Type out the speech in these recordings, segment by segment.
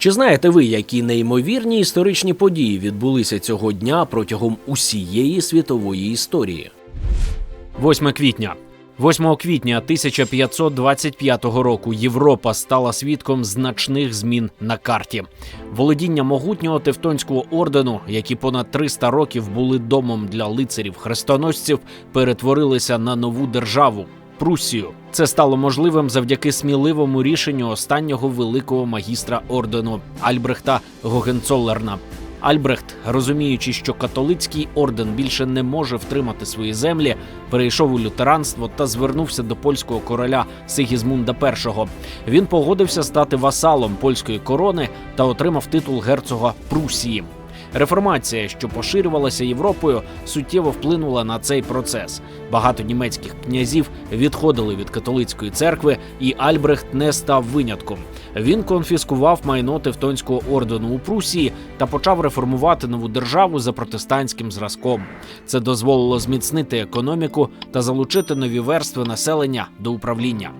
Чи знаєте ви, які неймовірні історичні події відбулися цього дня протягом усієї світової історії? 8 квітня. 8 квітня 1525 року Європа стала свідком значних змін на карті. Володіння могутнього Тевтонського ордену, які понад 300 років були домом для лицарів-хрестоносців, перетворилися на нову державу. Прусію це стало можливим завдяки сміливому рішенню останнього великого магістра ордену Альбрехта Гогенцоллерна. Альбрехт, розуміючи, що католицький орден більше не може втримати свої землі, перейшов у лютеранство та звернувся до польського короля Сигізмунда І. Він погодився стати васалом польської корони та отримав титул герцога Прусії. Реформація, що поширювалася Європою, суттєво вплинула на цей процес. Багато німецьких князів відходили від католицької церкви, і Альбрехт не став винятком. Він конфіскував майно Тевтонського ордену у Прусії та почав реформувати нову державу за протестантським зразком. Це дозволило зміцнити економіку та залучити нові верстви населення до управління.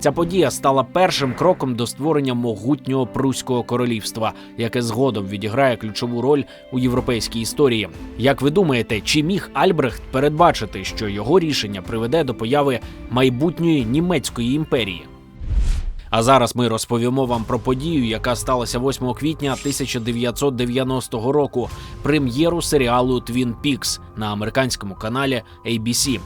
Ця подія стала першим кроком до створення могутнього Пруського королівства, яке згодом відіграє ключову роль у європейській історії. Як ви думаєте, чи міг Альбрехт передбачити, що його рішення приведе до появи майбутньої німецької імперії? А зараз ми розповімо вам про подію, яка сталася 8 квітня 1990 року, прем'єру серіалу Твін Пікс на американському каналі ABC.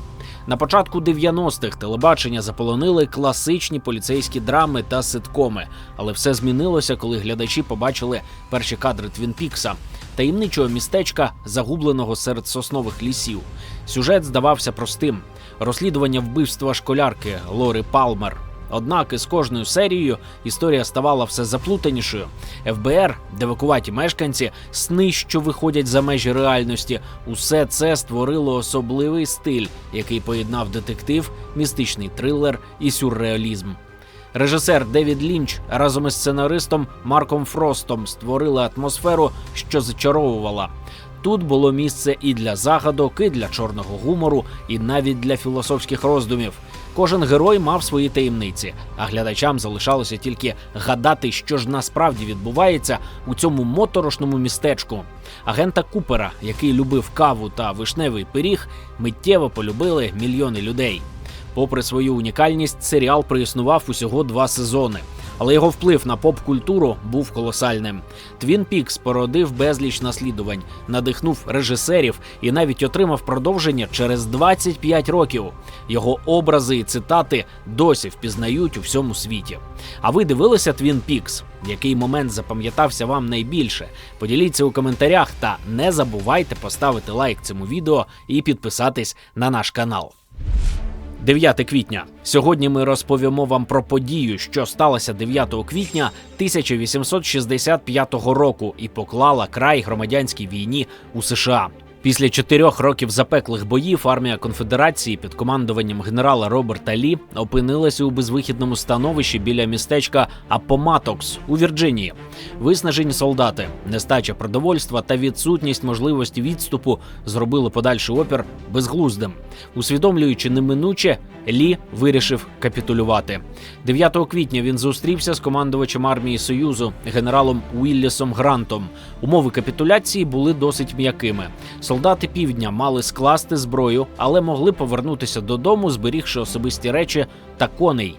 На початку 90-х телебачення заполонили класичні поліцейські драми та ситкоми, але все змінилося, коли глядачі побачили перші кадри Твінпікса, таємничого містечка, загубленого серед соснових лісів. Сюжет здавався простим: розслідування вбивства школярки Лори Палмер. Однак із кожною серією історія ставала все заплутанішою. ФБР, девакуваті мешканці, сни, що виходять за межі реальності, усе це створило особливий стиль, який поєднав детектив, містичний трилер і сюрреалізм. Режисер Девід Лінч разом із сценаристом Марком Фростом створили атмосферу, що зачаровувала. Тут було місце і для загадок, і для чорного гумору, і навіть для філософських роздумів. Кожен герой мав свої таємниці, а глядачам залишалося тільки гадати, що ж насправді відбувається у цьому моторошному містечку. Агента Купера, який любив каву та вишневий пиріг, миттєво полюбили мільйони людей. Попри свою унікальність, серіал проіснував усього два сезони. Але його вплив на поп-культуру був колосальним. Твін Пікс породив безліч наслідувань, надихнув режисерів і навіть отримав продовження через 25 років. Його образи і цитати досі впізнають у всьому світі. А ви дивилися Твін Пікс? Який момент запам'ятався вам найбільше? Поділіться у коментарях та не забувайте поставити лайк цьому відео і підписатись на наш канал. 9 квітня. Сьогодні ми розповімо вам про подію, що сталася 9 квітня 1865 року і поклала край громадянській війні у США. Після чотирьох років запеклих боїв армія конфедерації під командуванням генерала Роберта Лі опинилася у безвихідному становищі біля містечка Апоматокс у Вірджинії. Виснажені солдати, нестача продовольства та відсутність можливості відступу зробили подальший опір безглуздим. Усвідомлюючи неминуче, Лі вирішив капітулювати. 9 квітня він зустрівся з командувачем армії Союзу генералом Уіллісом Грантом. Умови капітуляції були досить м'якими. Солдати півдня мали скласти зброю, але могли повернутися додому, зберігши особисті речі та коней.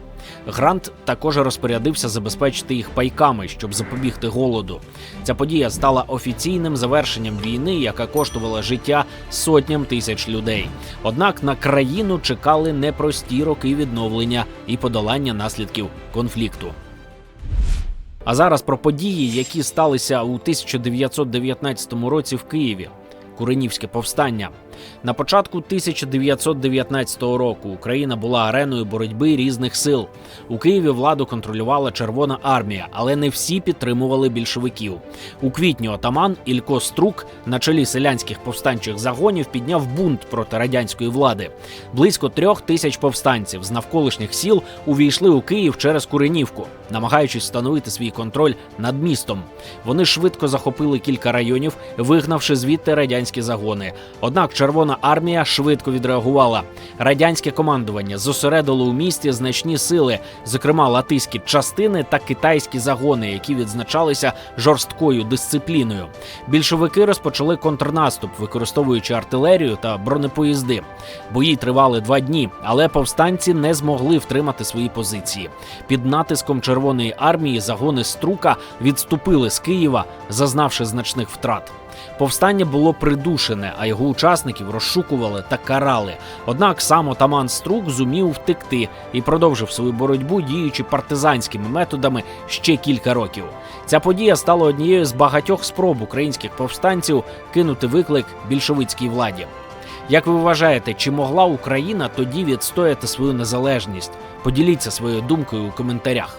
Грант також розпорядився забезпечити їх пайками, щоб запобігти голоду. Ця подія стала офіційним завершенням війни, яка коштувала життя сотням тисяч людей. Однак на країну чекали непрості роки відновлення і подолання наслідків конфлікту. А зараз про події, які сталися у 1919 році в Києві. Куренівське повстання. На початку 1919 року Україна була ареною боротьби різних сил. У Києві владу контролювала Червона армія, але не всі підтримували більшовиків. У квітні отаман Ілько Струк на чолі селянських повстанчих загонів підняв бунт проти радянської влади. Близько трьох тисяч повстанців з навколишніх сіл увійшли у Київ через Куренівку, намагаючись встановити свій контроль над містом. Вони швидко захопили кілька районів, вигнавши звідти радянські загони. Однак Червона армія швидко відреагувала. Радянське командування зосередило у місті значні сили, зокрема латиські частини та китайські загони, які відзначалися жорсткою дисципліною. Більшовики розпочали контрнаступ, використовуючи артилерію та бронепоїзди. Бої тривали два дні, але повстанці не змогли втримати свої позиції. Під натиском Червоної армії загони Струка відступили з Києва, зазнавши значних втрат. Повстання було придушене, а його учасників розшукували та карали. Однак сам отаман Струк зумів втекти і продовжив свою боротьбу, діючи партизанськими методами ще кілька років. Ця подія стала однією з багатьох спроб українських повстанців кинути виклик більшовицькій владі. Як ви вважаєте, чи могла Україна тоді відстояти свою незалежність? Поділіться своєю думкою у коментарях.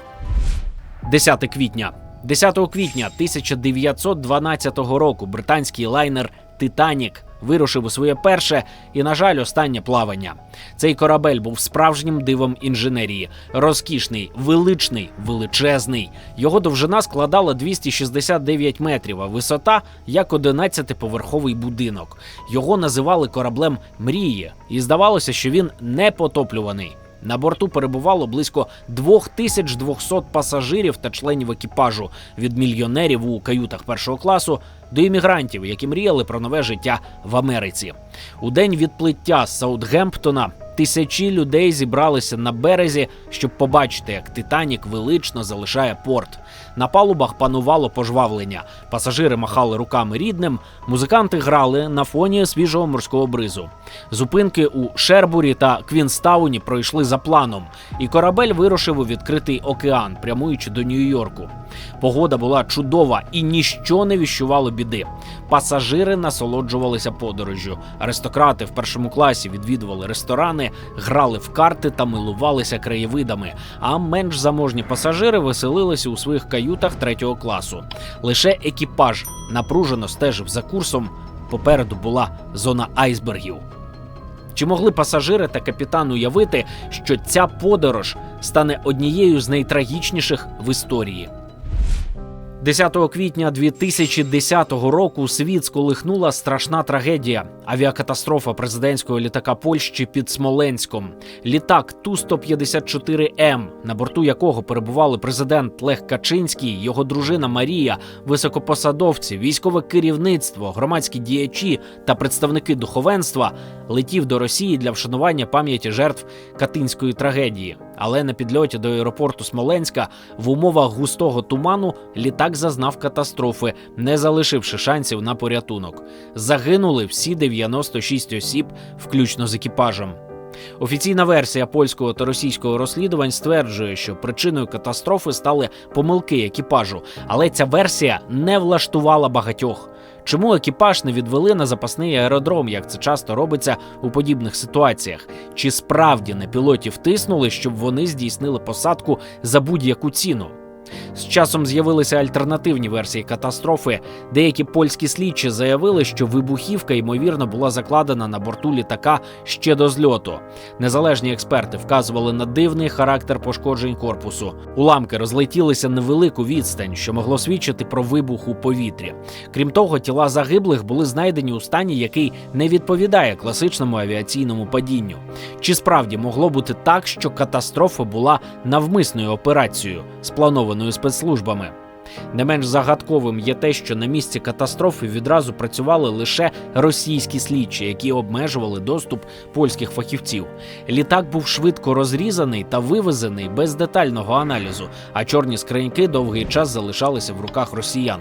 10 квітня. 10 квітня 1912 року британський лайнер Титанік вирушив у своє перше і, на жаль, останнє плавання. Цей корабель був справжнім дивом інженерії, розкішний, величний, величезний. Його довжина складала 269 метрів, а висота як 11-поверховий будинок. Його називали кораблем мрії, і здавалося, що він не потоплюваний. На борту перебувало близько 2200 пасажирів та членів екіпажу. Від мільйонерів у каютах першого класу до іммігрантів, які мріяли про нове життя в Америці. У день відплиття з Саутгемптона тисячі людей зібралися на березі, щоб побачити, як Титанік велично залишає порт. На палубах панувало пожвавлення. Пасажири махали руками рідним, музиканти грали на фоні свіжого морського бризу. Зупинки у Шербурі та Квінстауні пройшли за планом, і корабель вирушив у відкритий океан, прямуючи до Нью-Йорку. Погода була чудова і ніщо не віщувало біди. Пасажири насолоджувалися подорожжю. Аристократи в першому класі відвідували ресторани, грали в карти та милувалися краєвидами. А менш заможні пасажири веселилися у своїх каютах третього класу. Лише екіпаж напружено стежив за курсом. Попереду була зона айсбергів. Чи могли пасажири та капітан уявити, що ця подорож стане однією з найтрагічніших в історії? 10 квітня 2010 року світ сколихнула страшна трагедія. Авіакатастрофа президентського літака Польщі під Смоленськом. Літак Ту-154М, на борту якого перебували президент Лех Качинський, його дружина Марія, високопосадовці, військове керівництво, громадські діячі та представники духовенства, летів до Росії для вшанування пам'яті жертв Катинської трагедії. Але на підльоті до аеропорту Смоленська в умовах густого туману літак зазнав катастрофи, не залишивши шансів на порятунок. Загинули всі 96 осіб, включно з екіпажем. Офіційна версія польського та російського розслідувань стверджує, що причиною катастрофи стали помилки екіпажу, але ця версія не влаштувала багатьох. Чому екіпаж не відвели на запасний аеродром, як це часто робиться у подібних ситуаціях? Чи справді на пілотів тиснули, щоб вони здійснили посадку за будь-яку ціну? З часом з'явилися альтернативні версії катастрофи. Деякі польські слідчі заявили, що вибухівка ймовірно була закладена на борту літака ще до зльоту. Незалежні експерти вказували на дивний характер пошкоджень корпусу. Уламки розлетілися невелику відстань, що могло свідчити про вибух у повітрі. Крім того, тіла загиблих були знайдені у стані, який не відповідає класичному авіаційному падінню. Чи справді могло бути так, що катастрофа була навмисною операцією, спланованою спецслужбами? Не менш загадковим є те, що на місці катастрофи відразу працювали лише російські слідчі, які обмежували доступ польських фахівців. Літак був швидко розрізаний та вивезений без детального аналізу, а чорні скриньки довгий час залишалися в руках росіян.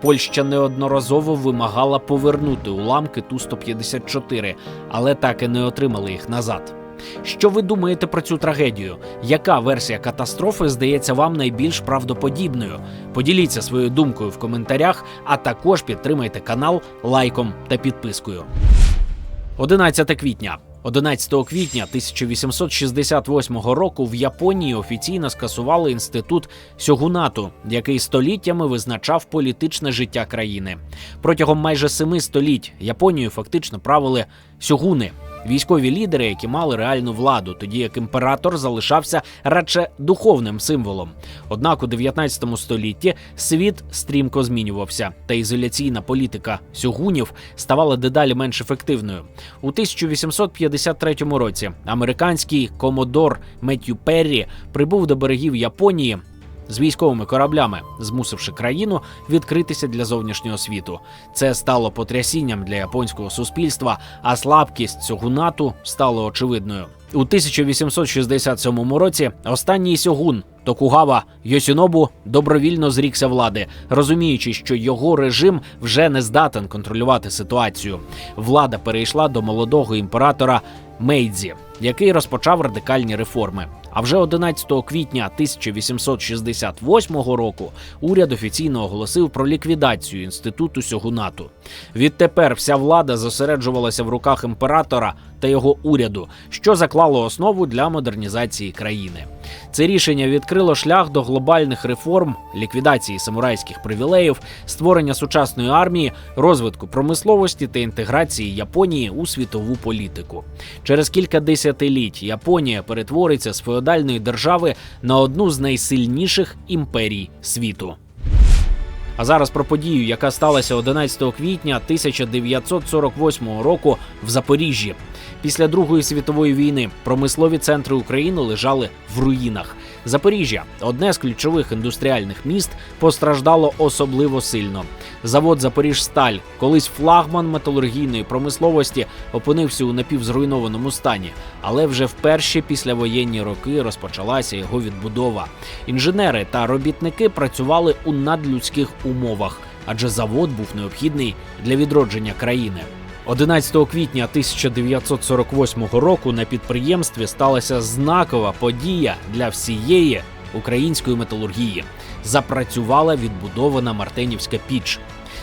Польща неодноразово вимагала повернути уламки Ту-154, але так і не отримали їх назад. Що ви думаєте про цю трагедію? Яка версія катастрофи здається вам найбільш правдоподібною? Поділіться своєю думкою в коментарях, а також підтримайте канал лайком та підпискою. 11 квітня. 11 квітня 1868 року в Японії офіційно скасували інститут сьогунату, який століттями визначав політичне життя країни. Протягом майже семи століть Японією фактично правили сьогуни. Військові лідери, які мали реальну владу, тоді як імператор залишався радше духовним символом. Однак у 19 столітті світ стрімко змінювався, та ізоляційна політика сьогунів ставала дедалі менш ефективною. У 1853 році американський комодор Меттью Перрі прибув до берегів Японії з військовими кораблями, змусивши країну відкритися для зовнішнього світу. Це стало потрясінням для японського суспільства, а слабкість цього НАТО стала очевидною. У 1867 році останній сьогун Токугава Йосінобу добровільно зрікся влади, розуміючи, що його режим вже не здатен контролювати ситуацію. Влада перейшла до молодого імператора Мейдзі, який розпочав радикальні реформи. А вже 11 квітня 1868 року уряд офіційно оголосив про ліквідацію інституту сьогунату. Відтепер вся влада зосереджувалася в руках імператора та його уряду, що заклало основу для модернізації країни. Це рішення відкрило шлях до глобальних реформ, ліквідації самурайських привілеїв, створення сучасної армії, розвитку промисловості та інтеграції Японії у світову політику. Через кілька десятиліть Японія перетвориться з феодальної держави на одну з найсильніших імперій світу. А зараз про подію, яка сталася 11 квітня 1948 року в Запоріжжі. Після Другої світової війни промислові центри України лежали в руїнах. Запоріжжя, одне з ключових індустріальних міст, постраждало особливо сильно. Завод Запоріжсталь, колись флагман металургійної промисловості, опинився у напівзруйнованому стані, але вже в перші післявоєнні роки розпочалася його відбудова. Інженери та робітники працювали у надлюдських умовах, адже завод був необхідний для відродження країни. 11 квітня 1948 року на підприємстві сталася знакова подія для всієї української металургії. Запрацювала відбудована Мартинівська піч.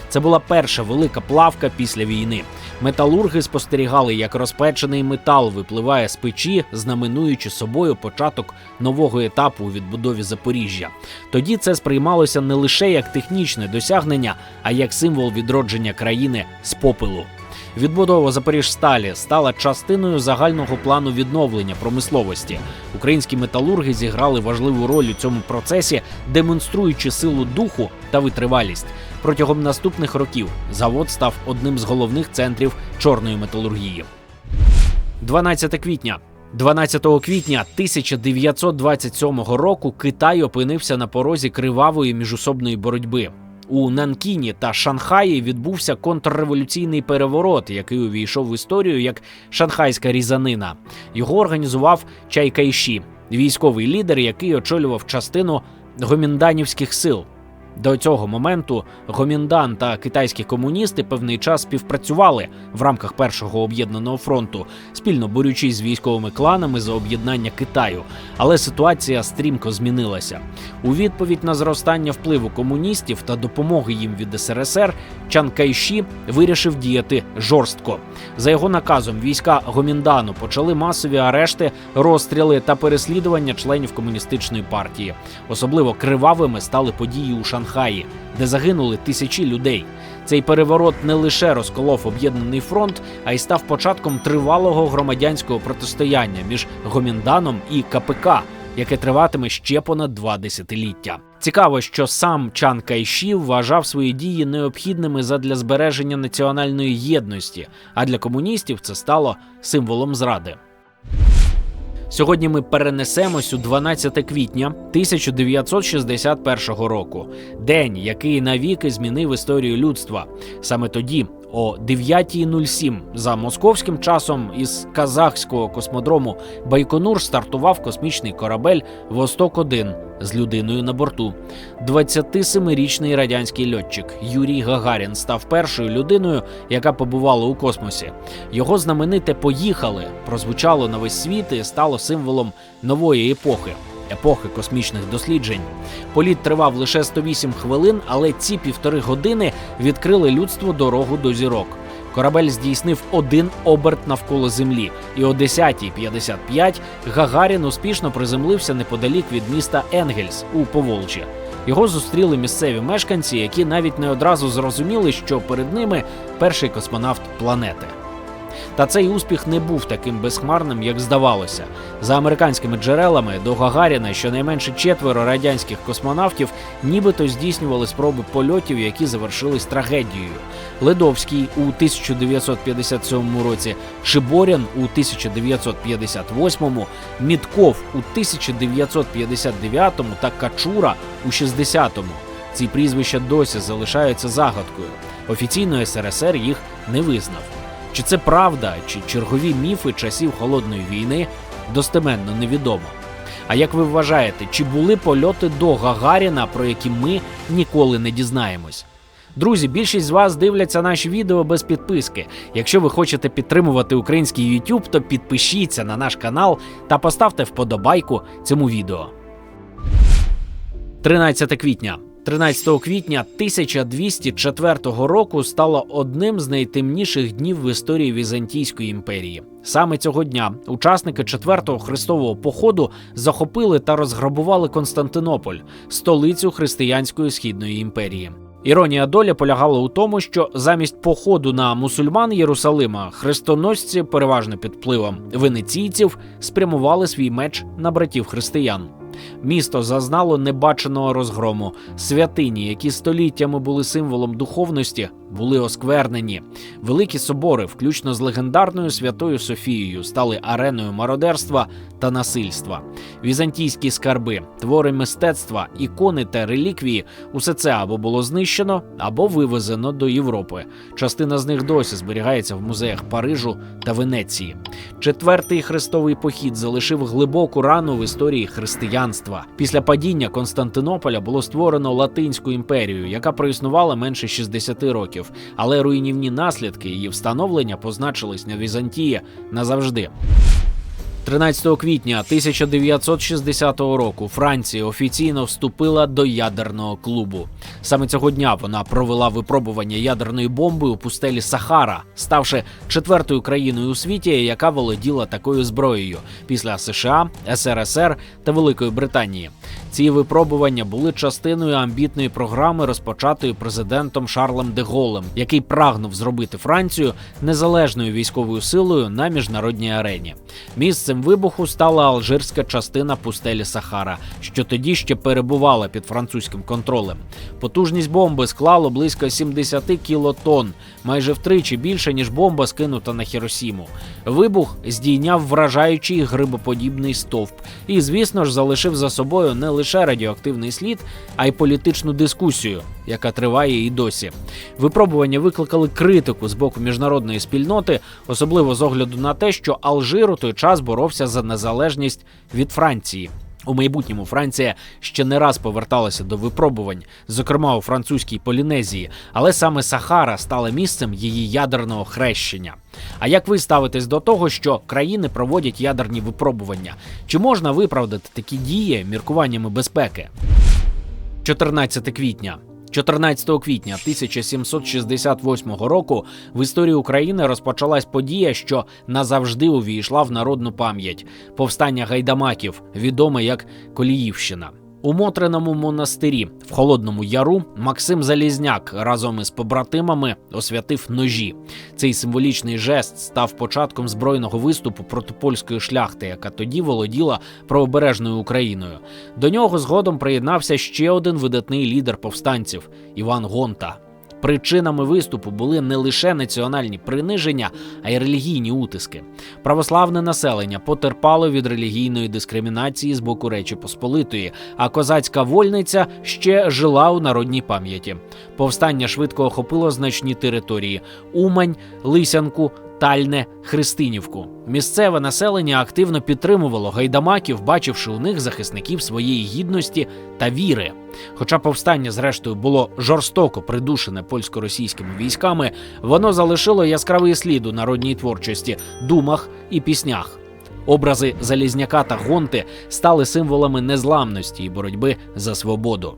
Це була перша велика плавка після війни. Металурги спостерігали, як розпечений метал випливає з печі, знаменуючи собою початок нового етапу у відбудові Запоріжжя. Тоді це сприймалося не лише як технічне досягнення, а як символ відродження країни з попелу. Відбудова Запоріжсталі стала частиною загального плану відновлення промисловості. Українські металурги зіграли важливу роль у цьому процесі, демонструючи силу духу та витривалість. Протягом наступних років завод став одним з головних центрів чорної металургії. 12 квітня. 12 квітня 1927 року Китай опинився на порозі кривавої міжусобної боротьби. У Нанкіні та Шанхаї відбувся контрреволюційний переворот, який увійшов в історію як шанхайська різанина. Його організував Чайкайші, військовий лідер, який очолював частину гомінданівських сил. До цього моменту Гоміндан та китайські комуністи певний час співпрацювали в рамках першого об'єднаного фронту, спільно борючись з військовими кланами за об'єднання Китаю. Але ситуація стрімко змінилася. У відповідь на зростання впливу комуністів та допомоги їм від СРСР Чан Кайші вирішив діяти жорстко. За його наказом війська Гоміндану почали масові арешти, розстріли та переслідування членів комуністичної партії. Особливо кривавими стали події у Шанхаї, де загинули тисячі людей. Цей переворот не лише розколов об'єднаний фронт, а й став початком тривалого громадянського протистояння між Гомінданом і КПК, яке триватиме ще понад два десятиліття. Цікаво, що сам Чан Кайші вважав свої дії необхідними задля збереження національної єдності, а для комуністів це стало символом зради. Сьогодні ми перенесемось у 12 квітня 1961 року, день, який навіки змінив історію людства. Саме тоді, о 9.07 за московським часом, із казахського космодрому Байконур стартував космічний корабель Восток 1 з людиною на борту. 27-річний радянський льотчик Юрій Гагарін став першою людиною, яка побувала у космосі. Його знамените поїхали прозвучало на весь світ і стало символом нової епохи. Епохи космічних досліджень політ тривав лише 108 хвилин, але ці півтори години відкрили людству дорогу до зірок. Корабель здійснив один оберт навколо землі, і о 10.55 Гагарін успішно приземлився неподалік від міста Енгельс у Поволжі. Його зустріли місцеві мешканці, які навіть не одразу зрозуміли, що перед ними перший космонавт планети. Та цей успіх не був таким безхмарним, як здавалося. За американськими джерелами до Гагаріна щонайменше четверо радянських космонавтів нібито здійснювали спроби польотів, які завершились трагедією. Ледовський у 1957 році, Шиборян у 1958, Мітков у 1959 та Качура у 60-му. Ці прізвища досі залишаються загадкою. Офіційно СРСР їх не визнав. Чи це правда, чи чергові міфи часів холодної війни достеменно невідомо. А як ви вважаєте, чи були польоти до Гагаріна, про які ми ніколи не дізнаємось? Друзі, більшість з вас дивляться наші відео без підписки. Якщо ви хочете підтримувати український YouTube, то підпишіться на наш канал та поставте вподобайку цьому відео. 13 квітня. 13 квітня 1204 року стало одним з найтемніших днів в історії Візантійської імперії. Саме цього дня учасники четвертого хрестового походу захопили та розграбували Константинополь, столицю християнської східної імперії. Іронія долі полягала у тому, що замість походу на мусульман Єрусалима хрестоносці, переважно під впливом венеційців, спрямували свій меч на братів християн. Місто зазнало небаченого розгрому. Святині, які століттями були символом духовності, були осквернені. Великі собори, включно з легендарною святою Софією, стали ареною мародерства та насильства. Візантійські скарби, твори мистецтва, ікони та реліквії усе це або було знищено, або вивезено до Європи. Частина з них досі зберігається в музеях Парижу та Венеції. Четвертий хрестовий похід залишив глибоку рану в історії християнства. Після падіння Константинополя було створено Латинську імперію, яка проіснувала менше 60 років, але руйнівні наслідки її встановлення позначились на Візантії назавжди. 13 квітня 1960 року Франція офіційно вступила до ядерного клубу. Саме цього дня вона провела випробування ядерної бомби у пустелі Сахара, ставши четвертою країною у світі, яка володіла такою зброєю після США, СРСР та Великої Британії. Ці випробування були частиною амбітної програми, розпочатої президентом Шарлем де Голем, який прагнув зробити Францію незалежною військовою силою на міжнародній арені. Місцем вибуху стала алжирська частина пустелі Сахара, що тоді ще перебувала під французьким контролем. Потужність бомби склало близько 70 кілотон, майже втричі більше ніж бомба, скинута на Хіросіму. Вибух здійняв вражаючий грибоподібний стовп, і, звісно ж, залишив за собою не лише радіоактивний слід, а й політичну дискусію, яка триває і досі. Випробування викликали критику з боку міжнародної спільноти, особливо з огляду на те, що Алжир у той час боровся за незалежність від Франції. У майбутньому Франція ще не раз поверталася до випробувань, зокрема у французькій Полінезії, але саме Сахара стала місцем її ядерного хрещення. А як ви ставитесь до того, що країни проводять ядерні випробування? Чи можна виправдати такі дії міркуваннями безпеки? 14 квітня. 14 квітня 1768 року в історії України розпочалась подія, що назавжди увійшла в народну пам'ять повстання гайдамаків, відоме як Коліївщина. У Мотриному монастирі в Холодному Яру Максим Залізняк разом із побратимами освятив ножі. Цей символічний жест став початком збройного виступу проти польської шляхти, яка тоді володіла правобережною Україною. До нього згодом приєднався ще один видатний лідер повстанців Іван Гонта. Причинами виступу були не лише національні приниження, а й релігійні утиски. Православне населення потерпало від релігійної дискримінації з боку Речі Посполитої, а козацька вольниця ще жила у народній пам'яті. Повстання швидко охопило значні території: Умань, Лисянку. Тальне Христинівку. Місцеве населення активно підтримувало гайдамаків, бачивши у них захисників своєї гідності та віри. Хоча повстання, зрештою, було жорстоко придушене польсько-російськими військами, воно залишило яскравий слід у народній творчості, думах і піснях. Образи Залізняка та Гонти стали символами незламності і боротьби за свободу.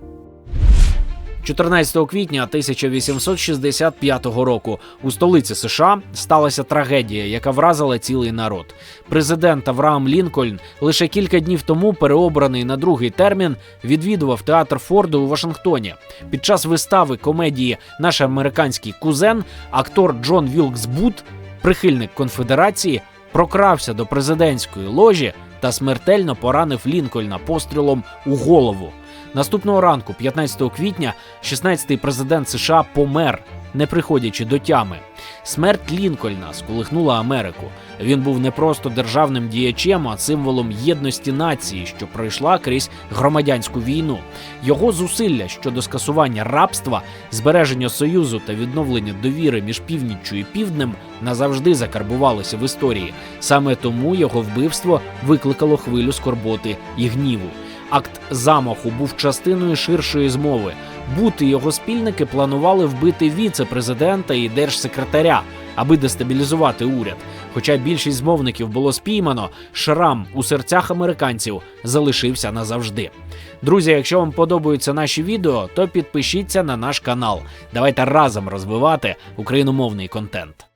14 квітня 1865 року у столиці США сталася трагедія, яка вразила цілий народ. Президент Авраам Лінкольн лише кілька днів тому, переобраний на другий термін, відвідував театр Форду у Вашингтоні. Під час вистави комедії Наш американський кузен актор Джон Вілкс Бут прихильник конфедерації, прокрався до президентської ложі та смертельно поранив Лінкольна пострілом у голову. Наступного ранку, 15 квітня, 16-й президент США помер, не приходячи до тями. Смерть Лінкольна сколихнула Америку. Він був не просто державним діячем, а символом єдності нації, що пройшла крізь громадянську війну. Його зусилля щодо скасування рабства, збереження союзу та відновлення довіри між північчю і півднем назавжди закарбувалися в історії. Саме тому його вбивство викликало хвилю скорботи і гніву. Акт замаху був частиною ширшої змови. Бути його спільники планували вбити віце-президента і держсекретаря, аби дестабілізувати уряд. Хоча більшість змовників було спіймано, шрам у серцях американців залишився назавжди. Друзі, якщо вам подобаються наші відео, то підпишіться на наш канал. Давайте разом розвивати україномовний контент.